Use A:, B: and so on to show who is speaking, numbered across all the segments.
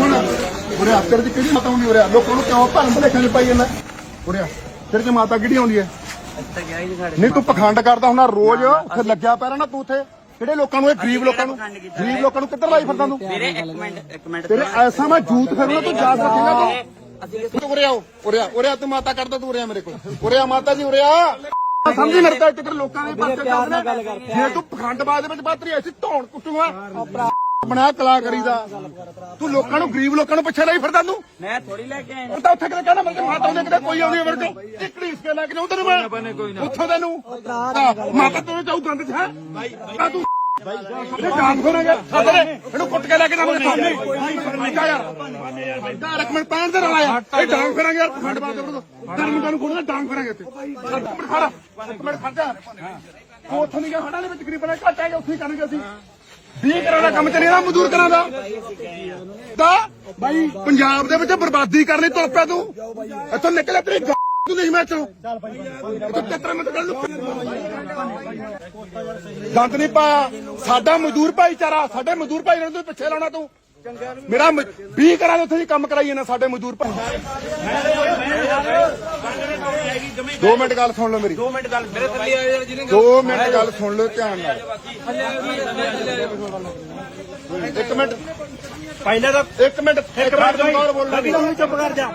A: ਸੁਣ ਉਰੇ ਆ ਤੇਰੇ ਕਿਹੜੀ ਮਾਤਾ ਹੁੰਦੀ ਉਰੇ ਆ? ਲੋਕਾਂ ਨੂੰ ਕਿਉਂ ਭਰਮ ਭਲੇਖਾਂ ਚ ਪਾਈ ਜਾਂਦਾ? ਉਰੇ ਆ ਤੇਰੇ ਚ ਮਾਤਾ ਕਿਹੜੀ ਆਉਂਦੀ ਹੈ? ਨਹੀਂ ਤੂੰ ਪਖੰਡ ਕਰਦਾ ਹੁਣਾ ਰੋਜ਼ ਉੱਥੇ ਲੱਗਿਆ ਪੈਰਾ ਨਾ ਤੂੰ ਉੱਥੇ। ਕਿਹੜੇ ਲੋਕਾਂ ਨੂੰ ਇਹ ਗਰੀਬ ਲੋਕਾਂ ਨੂੰ? ਗਰੀਬ ਲੋਕਾਂ ਨੂੰ ਕਿੱਧਰ ਲਾਈ ਫਿਰਦਾ ਤੂੰ?
B: ਵੀਰੇ ਇੱਕ ਮਿੰਟ ਇੱਕ ਮਿੰਟ।
A: ਤੇਰੇ ਐਸਾ ਮੈਂ ਜੂਤ ਫਿਰੂੰਗਾ ਤੂੰ ਯਾਦ ਰੱਖੇਗਾ ਤੂੰ। ਤੂੰ ਉਰੇ ਆਓ ਉਰੇ ਆ ਉਰੇ ਆ ਤੂੰ ਮਾਤਾ ਕਰਦਾ ਤੂੰ ਉਰੇ ਆ ਮੇਰੇ ਕੋਲ। ਉਰੇ ਆ ਮਾਤਾ ਜੀ ਉਰੇ ਆ। ਸਮਝੀ ਇੱਥੇ ਤੇਰੇ ਲੋਕਾਂ ਦੇ ਪਾਸੇ ਚੱਲਦੇ ਜੇ ਤੂੰ ਪਖੰਡਬਾਜ਼ ਦੇ ਵਿੱਚ ਬਾਤ ਰਹੀ ਐਸੀ ਧੌਣ ਕੁੱਟੂਗਾ ਬਣਾ ਕਲਾਕਾਰੀ ਦਾ ਤੂੰ ਲੋਕਾਂ ਨੂੰ ਗਰੀਬ ਲੋਕਾਂ ਨੂੰ ਪਿੱਛੇ ਲਈ ਫਿਰਦਾ ਤੂੰ?
B: ਮੈਂ ਥੋੜੀ ਲੈ ਕੇ ਆਇਆ
A: ਉਹ ਤਾਂ ਉੱਥੇ ਕਿਤੇ ਕਹਿੰਦਾ ਮੈਂ ਮਾਤਾ ਉਹਨੇ ਕਿਤੇ ਕੋਈ ਆਉਂਦੀ ਮੇਰੇ ਕੋਲ। ਟਿਕੜੀ ਇਸ ਕੇ ਲੈ ਕੇ ਜਾਉਂ ਤੈਨੂੰ ਮੈਂ। ਉੱਥੋਂ ਤੈਨੂੰ। ਮਾਤਾ ਤੂੰ ਚਾਹੂ ਗੰਦ ਚ ਹੈ? ਆ ਤੂੰ ਇਹ ਕੰਮ ਕਰੇਗਾ ਸਾਡੇ ਇਹਨੂੰ ਕੁੱਟ ਕੇ ਲੈ ਕੇ ਜਾਵਾਂਗੇ ਸਾਹਮਣੇ। ਜਾ ਯਾਰ। ਦਾ ਰਕਮਣ ਪੈਣ ਦੇ ਰਲਾ ਯਾਰ ਇਹ ਡਾਂਗ ਕਰਾਂਗੇ ਯਾਰ ਖੰਡ ਬਾਤ ਕਰੋ ਧਰਮ ਦਾ ਨੂੰ ਖੋਲਣਾ ਡਾਂਗ ਕਰਾਂਗੇ ਇੱਥੇ ਇੱਕ ਮਿੰਟ ਖੜਾ ਮਿੰਟ ਖੜ ਜਾ। ਤੂੰ ਉੱਥੋਂ ਨਹੀਂ ਗਿਆ ਹੜਾਂ ਦੇ ਵਿੱਚ ਗਰੀਬਾਂ ਦੇ ਘੱਟ ਹੈਗੇ ਉੱਥੇ ਕਰਨਗੇ ਅਸੀਂ। 20 ਕਰੋੜ ਦਾ ਕੰਮ ਚੱਲਿਆ ਮਜ਼ਦੂਰ ਕਰਾਂ ਦਾ। ਦਾ ਬਾਈ ਪੰਜਾਬ ਦੇ ਵਿੱਚ ਬਰਬਾਦੀ ਕਰਨੀ ਤੁਰ ਪਿਆ ਤੂੰ। ਇੱਥੋਂ ਨਿਕਲਿਆ ਤੇਰੀ ਤੂੰ ਨਹੀਂ ਮੈਂ ਚਲੋ ਇੱਥੋਂ ਟੱਟਰ ਗੱਲ ਨੂੰ ਨਹੀਂ ਪਾਇਆ। ਸਾਡਾ ਮਜ਼ਦੂਰ ਭਾਈਚਾਰਾ, ਸਾਡੇ ਮਜ਼ਦੂਰ ਭਾਈ ਨੂੰ ਤੂੰ ਪਿੱਛੇ ਲਾਉਣਾ ਤੂੰ। ਮੇਰਾ 20 ਕਰਾਂ ਦੇ ਉੱਥੇ ਹੀ ਕੰਮ ਕਰਾਈ ਜਾਂਦਾ ਸਾਡੇ ਮਜ਼ਦੂਰ ਭਾਈ 2 ਮਿੰਟ ਗੱਲ ਸੁਣ ਲਓ ਮੇਰੀ। 2 ਮਿੰਟ ਗੱਲ ਮੇਰੇ ਥੱਲੇ ਆ ਯਾਰ ਜਿਹਨੇ 2 ਮਿੰਟ ਗੱਲ ਸੁਣ ਲਓ ਧਿਆਨ ਨਾਲ। ਇੱਕ ਮਿੰਟ।
C: ਪਹਿਲਾਂ ਤਾਂ
A: ਇੱਕ ਮਿੰਟ ਇੱਕ ਮਿੰਟ ਚਮਕੌਰ ਬੋਲਣਾ
C: ਲੱਗੀ ਤਾਂ ਚੁੱਪ ਕਰ ਜਾ।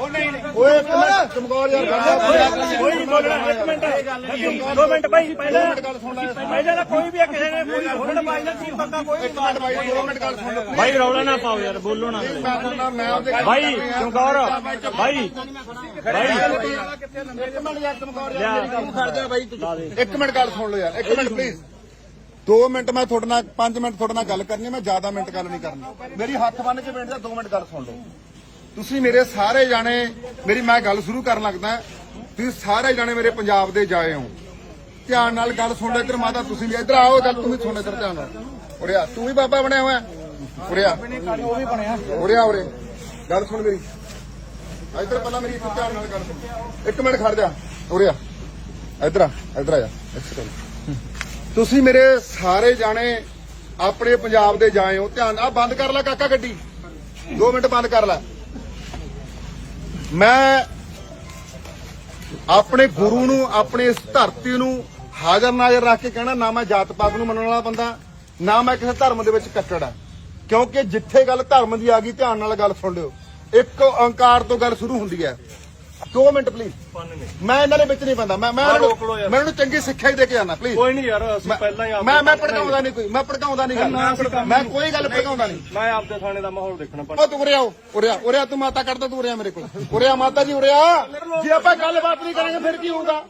A: ਓਏ ਇੱਕ ਮਿੰਟ ਚਮਕੌਰ ਯਾਰ
C: ਕੋਈ ਨਹੀਂ ਬੋਲਣਾ ਇੱਕ ਮਿੰਟ। ਲੱਗੀ ਦੋ ਮਿੰਟ ਭਾਈ ਪਹਿਲਾਂ
A: ਮਿੰਟ ਗੱਲ ਸੁਣ ਲੈ।
C: ਪਹਿਲਾਂ ਕੋਈ ਵੀ ਕਿਸੇ ਨੇ ਪੂਰੀ ਹੋਣ ਬਾਈ ਨਾ ਚੀਜ਼ ਪੱਕਾ ਕੋਈ
A: ਇੱਕ ਮਿੰਟ ਬਾਈ 2 ਮਿੰਟ ਗੱਲ ਸੁਣ ਲਓ।
C: ਭਾਈ ਰੌਲਾ ਨਾ ਪਾਓ ਯਾਰ ਬੋਲੋ ਨਾ। ਭਾਈ ਚਮਕੌਰ ਭਾਈ ਭਾਈ
A: ਇੱਕ ਮਿੰਟ ਗੱਲ ਸੁਣ। ਲਓ ਯਾਰ ਇੱਕ ਮਿੰਟ ਪਲੀਜ਼ 2 ਮਿੰਟ ਮੈਂ ਤੁਹਾਡੇ ਨਾਲ 5 ਮਿੰਟ ਤੁਹਾਡੇ ਨਾਲ ਗੱਲ ਕਰਨੀ ਮੈਂ ਜ਼ਿਆਦਾ ਮਿੰਟ ਗੱਲ ਨਹੀਂ ਕਰਨੀ। ਮੇਰੀ ਹੱਥ ਬੰਨ ਕੇ ਬੈਠ ਜਾ 2 ਮਿੰਟ ਗੱਲ ਸੁਣ ਲਓ। ਤੁਸੀਂ ਮੇਰੇ ਸਾਰੇ ਜਾਣੇ ਮੇਰੀ ਮੈਂ ਗੱਲ ਸ਼ੁਰੂ ਕਰਨ ਲੱਗਦਾ ਤੁਸੀਂ ਸਾਰੇ ਜਾਣੇ ਮੇਰੇ ਪੰਜਾਬ ਦੇ ਜਾਏ ਹੋ। ਧਿਆਨ ਨਾਲ ਗੱਲ ਸੁਣ ਲਓ ਇੱਧਰ ਮਾਤਾ ਤੁਸੀਂ ਵੀ ਇੱਧਰ ਆਓ ਗੱਲ ਤੂੰ ਵੀ ਸੁਣ ਇੱਧਰ ਧਿਆਨ ਨਾਲ। ਉਰਿਆ ਤੂੰ ਵੀ ਬਾਬਾ ਬਣਿਆ ਹੋਇਆ। ਉਰਿਆ ਉਹ ਵੀ ਬਣਿਆ। ਉਰਿਆ ਉਰੇ। ਗੱਲ ਸੁਣ ਮੇਰੀ। ਇੱਧਰ ਪਹਿਲਾਂ ਮੇਰੀ ਇੱਥੇ ਧਿਆਨ ਨਾਲ ਗੱਲ ਸੁਣ। ਇੱਕ ਮਿੰਟ ਖੜ ਜਾ। ਉਰਿਆ ਇੱਧਰ ਆ ਇੱਧਰ ਆ ਜਾ। ਤੁਸੀਂ ਮੇਰੇ ਸਾਰੇ ਜਾਣੇ ਆਪਣੇ ਪੰਜਾਬ ਦੇ ਜਾਏ ਹੋ। ਧਿਆਨ ਆ ਬੰਦ ਕਰ ਲੈ ਕਾਕਾ ਗੱਡੀ। 2 ਮਿੰਟ ਬੰਦ ਕਰ ਲੈ। ਮੈਂ ਆਪਣੇ ਗੁਰੂ ਨੂੰ ਆਪਣੇ ਇਸ ਧਰਤੀ ਨੂੰ ਹਾਜ਼ਰ ਨਾਜ਼ਰ ਰੱਖ ਕੇ ਕਹਿਣਾ ਨਾ ਮੈਂ ਜਾਤ ਪਾਤ ਨੂੰ ਮੰਨਣ ਵਾਲਾ ਬੰਦਾ ਨਾ ਮੈਂ ਕਿਸੇ ਧਰਮ ਦੇ ਵਿੱਚ ਕੱਟੜ ਆ। ਕਿਉਂਕਿ ਜਿੱਥੇ ਗੱਲ ਧਰਮ ਦੀ ਆ ਗਈ ਧਿਆਨ ਨਾਲ ਗੱਲ ਸੁਣ ਲਿਓ। ਇੱਕ ਓੰਕਾਰ ਤੋਂ ਗੱਲ ਸ਼ੁਰੂ ਹੁੰਦੀ ਹੈ। 2 ਮਿੰਟ ਪਲੀਜ਼ ਮੈਂ ਇਹਨਾਂ ਦੇ ਵਿੱਚ ਨਹੀਂ ਬੰਦਾ। ਮੈਂ ਮੈਂ। ਮੈਂ ਇਹਨਾਂ ਨੂੰ ਚੰਗੀ ਸਿੱਖਿਆ ਹੀ ਦੇ ਕੇ ਜਾਣਾ ਪਲੀਜ਼
C: ਕੋਈ ਨਹੀਂ ਯਾਰ ਅਸੀਂ ਪਹਿਲਾਂ ਹੀ ਆਪ
A: ਮੈਂ ਮੈਂ ਭੜਕਾਉਂਦਾ ਨਹੀਂ। ਕੋਈ। ਮੈਂ ਭੜਕਾਉਂਦਾ ਨਹੀਂ ਮੈਂ ਕੋਈ ਗੱਲ ਭੜਕਾਉਂਦਾ ਨਹੀਂ।
C: ਮੈਂ ਆਪਦੇ ਥਾਣੇ ਦਾ ਮਾਹੌਲ ਦੇਖਣਾ ਪਰ
A: ਉਹ ਤੂੰ ਉਰੇ ਆਓ। ਉਰੇ ਆ। ਉਰੇ ਆ ਤੂੰ ਮਾਤਾ ਕਰਦਾ ਤੂੰ ਉਰੇ ਆ ਮੇਰੇ ਕੋਲ। ਉਰੇ ਆ ਮਾਤਾ ਜੀ ਉਰੇ ਆ। ਜੇ ਆਪਾਂ ਗੱਲਬਾਤ ਨਹੀਂ ਕਰਾਂਗੇ ਫਿਰ ਕੀ ਹੋਊਗਾ?